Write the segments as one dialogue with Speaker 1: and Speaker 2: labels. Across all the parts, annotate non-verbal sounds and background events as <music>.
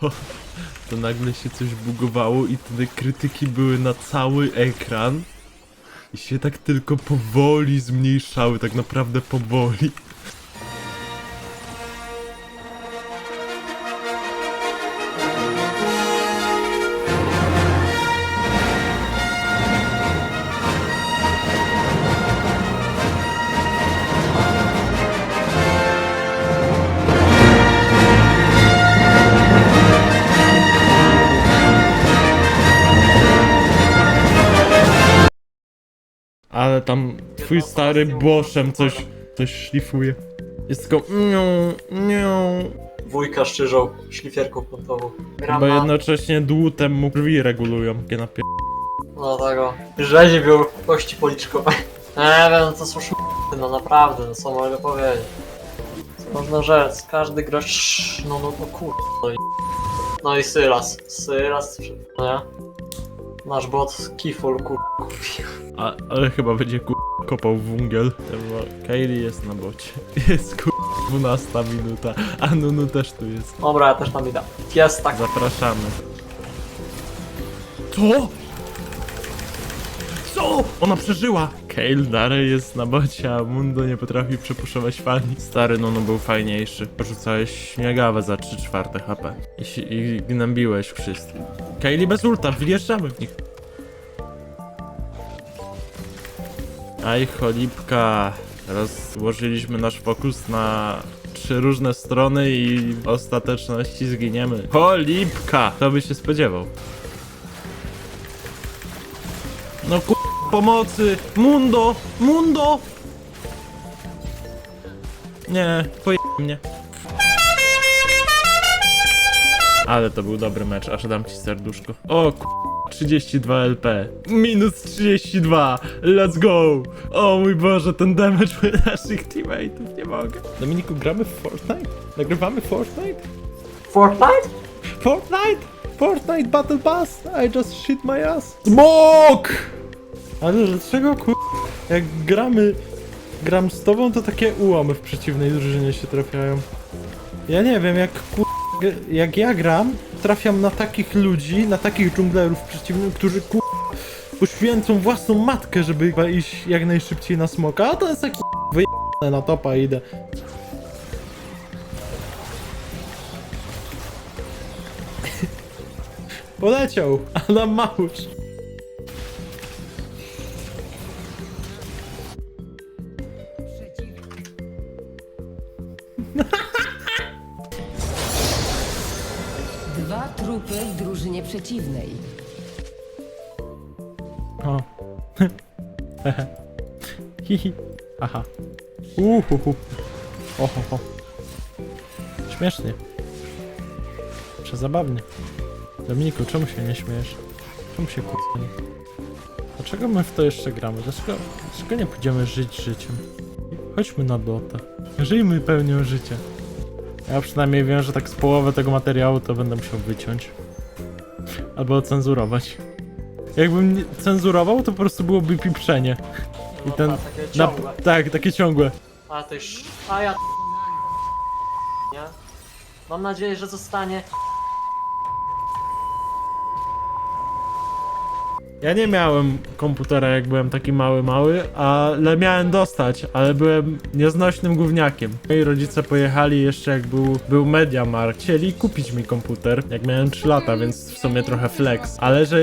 Speaker 1: to, to nagle się coś bugowało i te krytyki były na cały ekran i się tak tylko powoli zmniejszały, tak naprawdę powoli. Tam twój stary boszem coś, coś szlifuje. Jest tylko nią, nią.
Speaker 2: Wujka szczyżą szlifierką kątową. Gram
Speaker 1: Bo
Speaker 2: na...
Speaker 1: jednocześnie dłutem mu krwi regulują. Takie napie...
Speaker 2: No tego. Rzezi był kości policzkowe. <laughs> Nie wiem, to są sz... no naprawdę, no co mogę powiedzieć. Co można rzec, każdy gracz, no no to kur... No i, no i Sylas, Sylas, no nie? Nasz bot Kiful kur...
Speaker 1: A, ale chyba będzie ku... kopał wungiel. Bo Kaylee jest na bocie. <laughs> Jest ku... 12 minuta. A Nunu też tu jest.
Speaker 2: Dobra, ja też tam idę. Jest tak.
Speaker 1: Zapraszamy. Co? Co? Ona przeżyła! Kale dalej jest na bocie, a Mundo nie potrafi przepuszować fali. Stary Nunu był fajniejszy. Porzucałeś śmiegawę za 3 czwarte HP. I, I gnębiłeś wszystkich. Kaylee bez ulta, wjeżdżamy w nich. Aj, cholipka. Rozłożyliśmy nasz fokus na trzy różne strony i w ostateczności zginiemy. Cholipka! Kto by się spodziewał? No ku... pomocy! Mundo! Mundo! Nie, poje mnie. Ale to był dobry mecz, aż dam ci serduszko. O ku... 32 LP. Minus 32. Let's go. O mój Boże, ten damage naszych teammateów, nie mogę. Dominiku, gramy w Fortnite? Nagrywamy Fortnite?
Speaker 2: Fortnite?
Speaker 1: Fortnite! Fortnite Battle Pass! I just shit my ass. Smok! Ale dlaczego kur... Jak gramy... Gram z tobą, to takie ułamy w przeciwnej drużynie się trafiają. Ja nie wiem, jak kur... Jak ja gram, trafiam na takich ludzi, na takich dżunglerów przeciwnych, którzy kur... Poświęcą własną matkę, żeby iść jak najszybciej na smoka, a to jest taki wyjebane na topa idę. <laughs> Poleciał, Adam Małusz.
Speaker 3: Trupy w drużynie przeciwnej.
Speaker 1: O. <laughs> Hihi. Aha. Uhuhu. Ohoho. Śmiesznie. Przezabawnie. Dominiku, czemu się nie śmiejesz? Czemu się nie? Dlaczego my w to jeszcze gramy? Dlaczego, dlaczego nie pójdziemy żyć życiem? Chodźmy na dotę. Żyjmy pełnią życia. Ja przynajmniej wiem, że tak z połowy tego materiału to będę musiał wyciąć. Albo ocenzurować. Jakbym nie cenzurował, to po prostu byłoby piprzenie. I ten.
Speaker 2: Takie ciągłe.
Speaker 1: tak, takie ciągłe.
Speaker 2: A ty sz... A ja... Nie? Mam nadzieję, że zostanie...
Speaker 1: Ja nie miałem komputera, jak byłem taki mały, mały, ale miałem dostać, ale byłem nieznośnym gówniakiem. Moi rodzice pojechali jeszcze jak był, był Mediamarkt. Chcieli kupić mi komputer, jak miałem 3 lata, więc w sumie trochę flex. Ale że,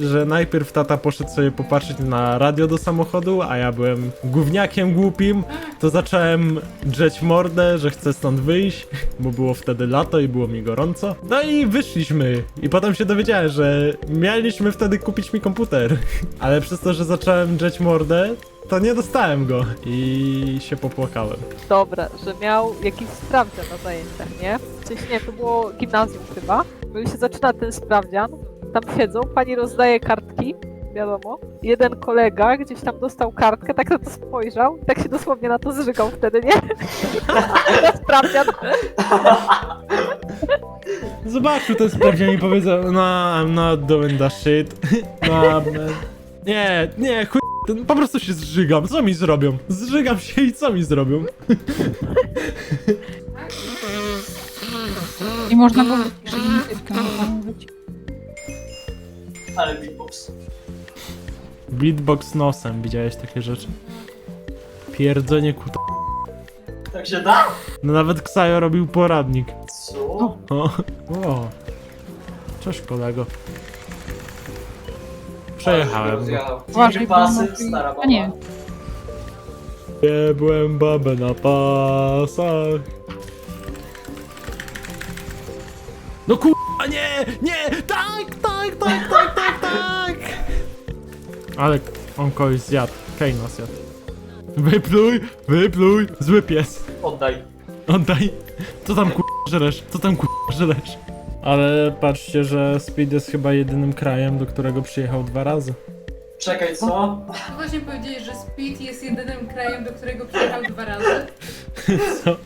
Speaker 1: że najpierw tata poszedł sobie popatrzeć na radio do samochodu, a ja byłem gówniakiem głupim, to zacząłem drzeć mordę, że chcę stąd wyjść, bo było wtedy lato i było mi gorąco. No i wyszliśmy. I potem się dowiedziałem, że mieliśmy wtedy kupić mi komputer. Ale przez to, że zacząłem drzeć mordę, to nie dostałem go. I się popłakałem.
Speaker 4: Dobra, że miał jakiś sprawdzian na zajęciach, nie? W nie, to było gimnazjum chyba. No i się zaczyna ten sprawdzian, tam siedzą, pani rozdaje kartki, wiadomo. Jeden kolega gdzieś tam dostał kartkę, tak na to spojrzał i tak się dosłownie na to zżygał wtedy, nie? <laughs> na sprawdzian.
Speaker 1: Zobaczył ten sprawdzian i powiedział, no, I'm not doing that shit. <laughs> No, man. nie, nie, chuj, ten- po prostu się zżygam, co mi zrobią? Zżygam się i co mi zrobią? <laughs>
Speaker 4: I
Speaker 5: można mówić.
Speaker 2: Ale beatbox.
Speaker 1: Beatbox nosem, widziałeś takie rzeczy? Pierdzenie kuta.
Speaker 2: Tak się da?
Speaker 1: No nawet Ksajo robił poradnik.
Speaker 2: Co?
Speaker 1: O, o. Cześć kolego. Przejechałem.
Speaker 5: Uważaj, bo
Speaker 2: pasy,
Speaker 5: on-
Speaker 2: stara baba.
Speaker 5: A nie.
Speaker 1: Jebłem babę na pasach. No kurwa, nie, nie, tak, tak, tak, tak, tak, tak. Ale on kogoś zjadł, Kejna zjadł. Wypluj, wypluj, zły pies.
Speaker 2: Oddaj.
Speaker 1: Oddaj. Co tam kurwa żresz? Co tam kurwa żresz? Ale patrzcie, że Speed jest chyba jedynym krajem, do którego przyjechał dwa razy.
Speaker 2: Czekaj, co?
Speaker 6: Właśnie powiedziałeś, że Speed jest jedynym krajem, do którego przyjechał dwa razy. <laughs>
Speaker 1: Co?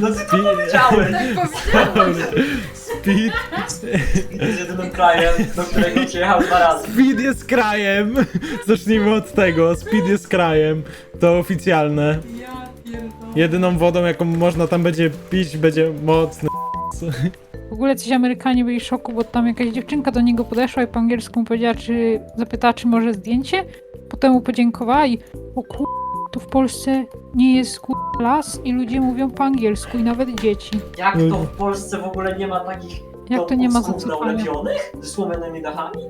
Speaker 2: No ty to
Speaker 1: Speed...
Speaker 2: powiedziałeś!
Speaker 6: Tak powiedziałam.
Speaker 1: Speed...
Speaker 2: Jest jedynym krajem, do którego przyjechał dwa razy.
Speaker 1: Speed jest krajem! Zacznijmy od tego. Speed jest krajem. To oficjalne.
Speaker 6: Ja pierdolę.
Speaker 1: Jedyną wodą, jaką można tam będzie pić, będzie mocny.
Speaker 5: W ogóle coś Amerykanie byli w szoku, bo tam jakaś dziewczynka do niego podeszła i po angielsku mu powiedziała, czy zapytała, czy może zdjęcie. Potem mu podziękowała i o kur... tu w Polsce nie jest kur... las i ludzie mówią po angielsku i nawet dzieci.
Speaker 2: Jak to w Polsce w ogóle nie ma takich
Speaker 5: Jak to nie ma
Speaker 2: domków
Speaker 5: zacofania?
Speaker 2: ulepionych? Ze słomianymi dachami?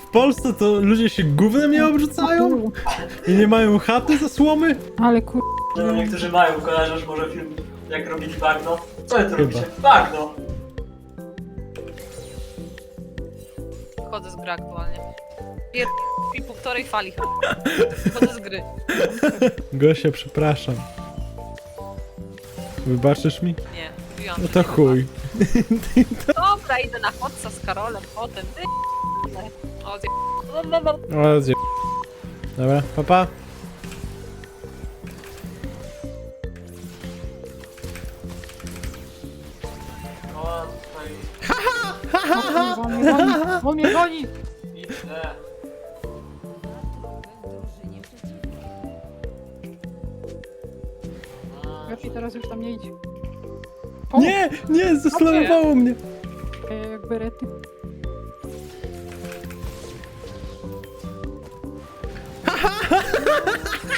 Speaker 1: W Polsce to ludzie się gównem nie obrzucają? I nie mają chaty ze słomy?
Speaker 5: Ale kur...
Speaker 2: No niektórzy mają, kojarzysz może film jak robili bagno? Co wy tu robicie? Bagno!
Speaker 7: Chodzę z gry aktualnie. Pier... i półtorej fali chyba. Chodzę z gry.
Speaker 1: Gosia, przepraszam. Wybaczysz mi?
Speaker 7: Nie, mówiłam,
Speaker 1: No
Speaker 7: że
Speaker 1: to
Speaker 7: nie
Speaker 1: chuj.
Speaker 7: Dobra, idę na chodca z Karolem, potem ty. O, zje...
Speaker 1: O, zje... Dobra, papa.
Speaker 2: O,
Speaker 5: On mnie goni! On mnie goni!
Speaker 2: idę.
Speaker 5: Lepiej teraz już tam nie idź. O,
Speaker 1: Nie, nie, zeslowowało mnie.
Speaker 5: e, Jak berety. <laughs>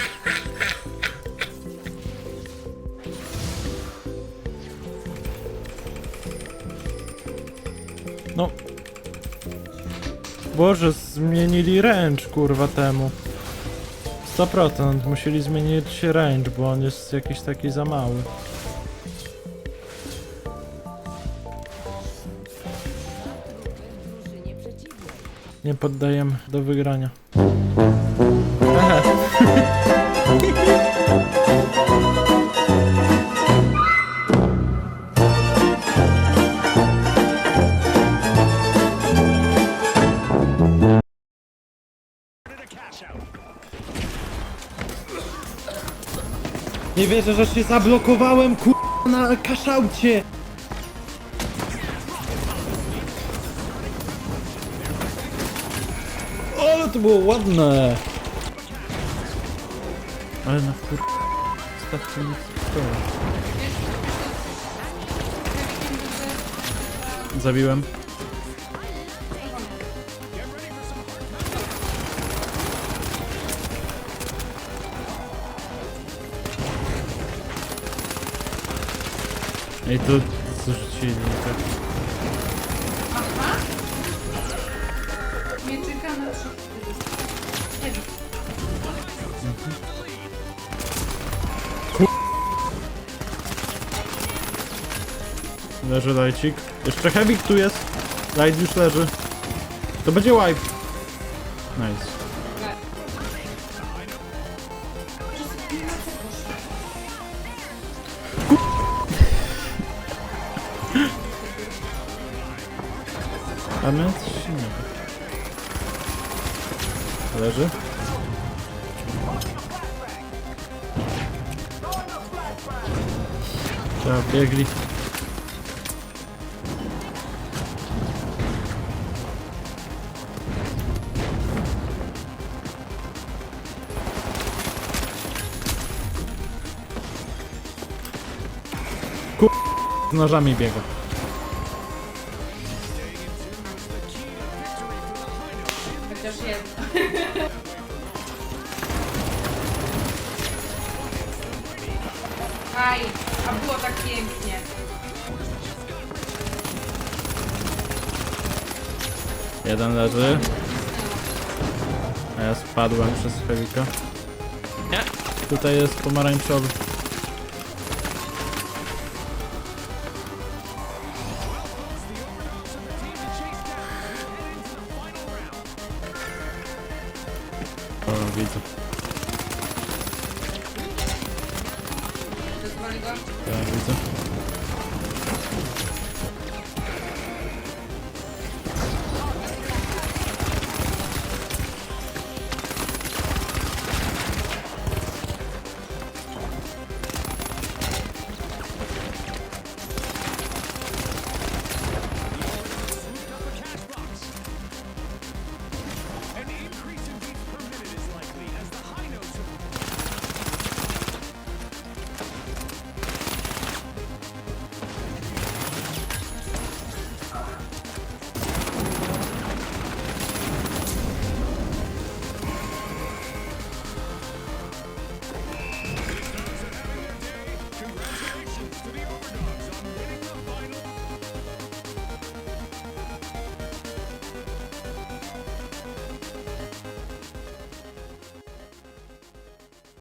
Speaker 1: Boże, zmienili range, kurwa, temu. 100% musieli zmienić range, bo on jest jakiś taki za mały. Nie poddajemy do wygrania. Nie wierzę, że się zablokowałem, kur... na kaszałcie! Ale to było ładne! Ale na kur... Stawcie nic Zabiłem. Ej, to zrzucili tak.
Speaker 6: Aha. Mieczyka na trzy. Nie wiem.
Speaker 1: Leży lajcik. Jeszcze heavy tu jest. Light już leży. To będzie wipe. Nice. A my coś innego. Leży. Trzeba biegli.
Speaker 8: Z nożami biega.
Speaker 6: Jedno. Aj, a było tak pięknie.
Speaker 8: Jeden leży. A ja spadłem przez Hewika. Nie. Tutaj jest pomarańczowy. O, widzę.
Speaker 6: Rozwali go?
Speaker 8: Tak, widzę.